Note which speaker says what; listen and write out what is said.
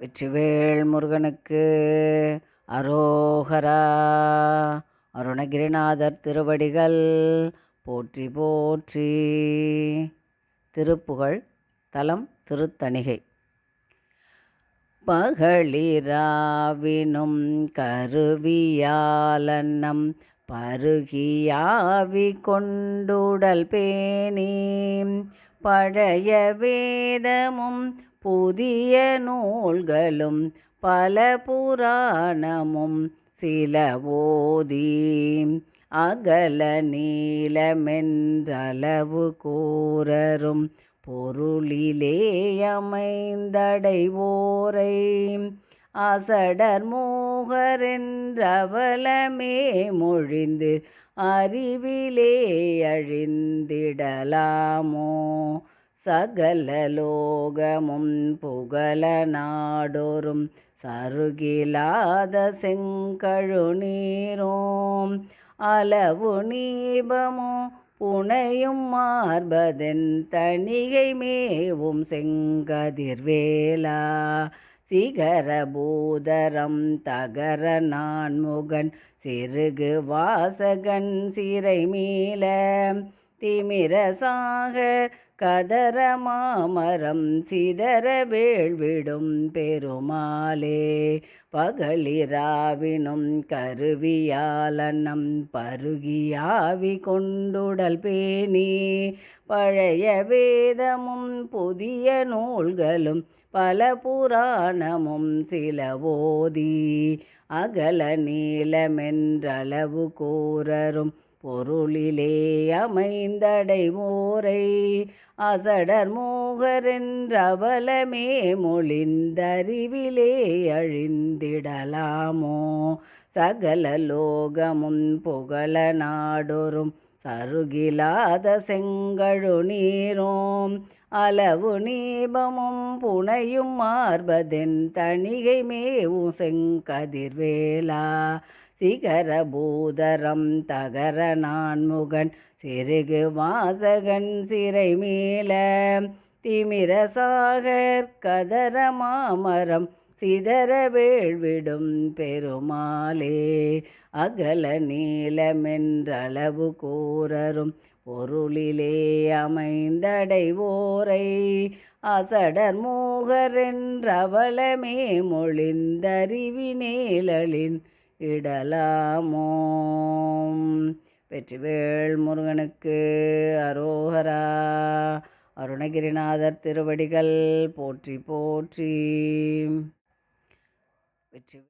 Speaker 1: வெற்றிவேல் முருகனுக்கு அரோகரா. அருணகிரிநாதர் திருவடிகள் போற்றி போற்றி. திருப்புகழ் தலம் திருத்தணிகை. பகழிராவினும் கருவியாலன்னம் பருகியாவி கொண்டுடல் பேணி பழைய வேதமும் புதிய நூல்களும் பல புராணமும் சில ஓதி அகல நீளமென்றளவு கூறரும். பொருளிலே அமைந்தடைவோரை அசடர் மூகரென்றவலமே மொழிந்து அறிவிலே அழிந்திடலாமோ? சகல லோகமும் புகழ நாடோறும் சருகிலாத செங்கழு நீரோம். அளவு நீபமோ புனையும் மார்பதென் தணிகை மேவும் செங்கதிர்வேலா சிகர பூதரம் தகர நான்முகன் சிறுகு வாசகன் சிறை மீள. திமிரசாக கதர மாமரம் சிதற வேள்விடும் பெருமாளே. பகலிராவினும் கருவியாலனம் பருகியாவி கொண்டுடல் பேணி. பழைய வேதமும் புதிய நூல்களும் பல புராணமும் சில ஓதி. அகல நீளமென்றளவு கூறரும் பொருளிலே அமைந்தடைவோரை அசடர் மூகரென்றவலமே மொழிந்தறிவிலே அழிந்திடலாமோ? சகல லோகமும் புகழ நாடொரும் சருகிலாத செங்கழு நீரோம் அளவு நீபமும் புனையும் மார்பதென் தணிகை மேவும் செங்கதிர்வேலா. சிகர பூதரம் தகர நான்முகன் சிறுகு வாசகன் சிறை மேல. திமிர சாகர் கதர மாமரம் சிதற வேள்விடும் பெருமாளே அகல நீளமென்றளவு கூறரும். பொருளிலே அமைந்தடைவோரை அசடர் மூகரென்றவளமே மொழிந்தறிவினேலின் இடலாமோ. வெற்றிவேள் முருகனுக்கு அரோகரா அருணகிரிநாதர் திருவடிகள் போற்றி போற்றி. which